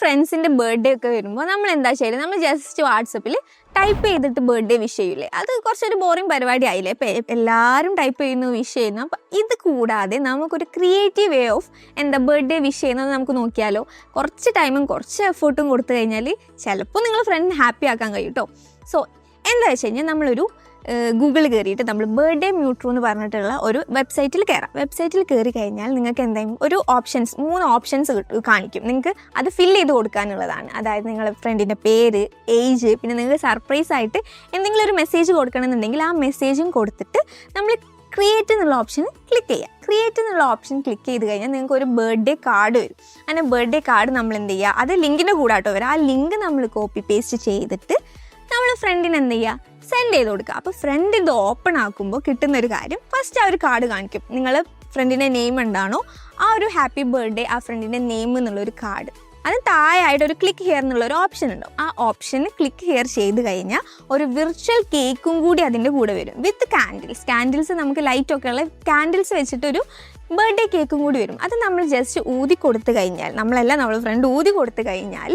ഫ്രണ്ട്സിന്റെ ബർത്ത്ഡേ ഒക്കെ വരുമ്പോൾ നമ്മൾ എന്താ ചെയ്യുക നമ്മൾ ജസ്റ്റ് വാട്സപ്പിൽ ടൈപ്പ് ചെയ്തിട്ട് ബർത്ത്ഡേ വിഷ് ചെയ്യൂലേ? അത് കുറച്ചൊരു ബോറിംഗ് പരിപാടി ആയില്ലേ? ഇപ്പം എല്ലാവരും ടൈപ്പ് ചെയ്യുന്നു വിഷ് ചെയ്യുന്നു അപ്പം ഇത് കൂടാതെ നമുക്കൊരു ക്രിയേറ്റീവ് വേ ഓഫ് എന്താ ബർത്ത്ഡേ വിഷ് ചെയ്യുന്നത് നമുക്ക് നോക്കിയാലോ? കുറച്ച് ടൈമും കുറച്ച് എഫേർട്ടും കൊടുത്തു കഴിഞ്ഞാൽ ചിലപ്പോൾ നിങ്ങൾ ഫ്രണ്ട് ഹാപ്പി ആക്കാൻ കഴിയും കേട്ടോ സോ എന്താ വെച്ച് കഴിഞ്ഞാൽ നമ്മളൊരു ഗൂഗിളിൽ കയറിയിട്ട് നമ്മൾ ബർത്ത്ഡേ മ്യൂട്രോ എന്ന് പറഞ്ഞിട്ടുള്ള ഒരു വെബ്സൈറ്റിൽ കയറാം വെബ്സൈറ്റിൽ കയറി കഴിഞ്ഞാൽ നിങ്ങൾക്ക് എന്തായാലും ഒരു ഓപ്ഷൻസ് മൂന്ന് ഓപ്ഷൻസ് കാണിക്കും. നിങ്ങൾക്ക് അത് ഫിൽ ചെയ്ത് കൊടുക്കാനുള്ളതാണ്. അതായത് നിങ്ങളുടെ ഫ്രണ്ടിന്റെ പേര് ഏജ് പിന്നെ നിങ്ങൾക്ക് സർപ്രൈസ് ആയിട്ട് എന്തെങ്കിലും ഒരു മെസ്സേജ് കൊടുക്കണമെന്നുണ്ടെങ്കിൽ ആ മെസ്സേജും കൊടുത്തിട്ട് നമ്മൾ ക്രിയേറ്റ് എന്നുള്ള ഓപ്ഷൻ ക്ലിക്ക് ചെയ്യാം. ക്രിയേറ്റ് എന്നുള്ള ഓപ്ഷൻ ക്ലിക്ക് ചെയ്ത് കഴിഞ്ഞാൽ നിങ്ങൾക്ക് ഒരു ബർത്ത്ഡേ കാർഡ് വരും. അങ്ങനെ ബർത്ത്ഡേ കാർഡ് നമ്മൾ എന്ത് ചെയ്യുക? അത് ലിങ്കിന്റെ കൂടാട്ടോ വരാം. ആ ലിങ്ക് നമ്മൾ കോപ്പി പേസ്റ്റ് ചെയ്തിട്ട് ഫ്രണ്ടിന് എന്ത് ചെയ്യുക സെൻഡ് ചെയ്ത് കൊടുക്കുക. അപ്പോൾ ഫ്രണ്ട് ഇത് ഓപ്പൺ ആക്കുമ്പോൾ കിട്ടുന്ന ഒരു കാര്യം ഫസ്റ്റ് ആ ഒരു കാർഡ് കാണിക്കും. നിങ്ങൾ ഫ്രണ്ടിന്റെ നെയിം ഉണ്ടാണോ ആ ഒരു ഹാപ്പി ബർത്ത്ഡേ ആ ഫ്രണ്ടിന്റെ നെയിം എന്നുള്ളൊരു കാർഡ് അതിന് താഴെയായിട്ട് ഒരു ക്ലിക്ക് ഹിയർ എന്നുള്ള ഒരു ഓപ്ഷൻ ഉണ്ടാവും. ആ ഓപ്ഷൻ ക്ലിക്ക് ഹിയർ ചെയ്ത് കഴിഞ്ഞാൽ ഒരു വിർച്വൽ കേക്കും കൂടി അതിന്റെ കൂടെ വരും. വിത്ത് കാൻഡിൽസ് കാൻഡിൽസ് നമുക്ക് ലൈറ്റ് ഒക്കെ ഉള്ള കാൻഡിൽസ് വെച്ചിട്ടൊരു ബർത്ത്ഡേ കേക്കും കൂടി വരും. അത് നമ്മൾ ജസ്റ്റ് ഊതി കൊടുത്തു കഴിഞ്ഞാൽ നമ്മളെല്ലാം നമ്മൾ ഫ്രണ്ട് ഊതി കൊടുത്തു കഴിഞ്ഞാൽ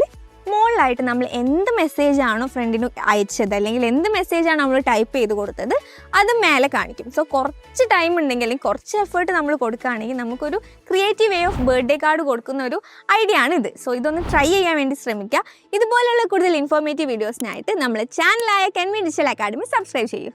മുകളിലായിട്ട് നമ്മൾ എന്ത് മെസ്സേജ് ആണോ ഫ്രണ്ടിന് അയച്ചത് അല്ലെങ്കിൽ എന്ത് മെസ്സേജ് ആണ് നമ്മൾ ടൈപ്പ് ചെയ്ത് കൊടുത്തത് അത് മേലെ കാണിക്കും. സോ കുറച്ച് ടൈം ഉണ്ടെങ്കിൽ അല്ലെങ്കിൽ കുറച്ച് എഫേർട്ട് നമ്മൾ കൊടുക്കുകയാണെങ്കിൽ നമുക്കൊരു creative way of birthday card കൊടുക്കുന്ന ഒരു ഐഡിയ ആണ് ഇത്. സോ ഇതൊന്ന് ട്രൈ ചെയ്യാൻ വേണ്ടി ശ്രമിക്കുക. ഇതുപോലെയുള്ള കൂടുതൽ ഇൻഫോർമേറ്റീവ് വീഡിയോസിനായിട്ട് നമ്മൾ ചാനലായ കെൻവി ഡിജിറ്റൽ അക്കാഡമി സബ്സ്ക്രൈബ് ചെയ്യും.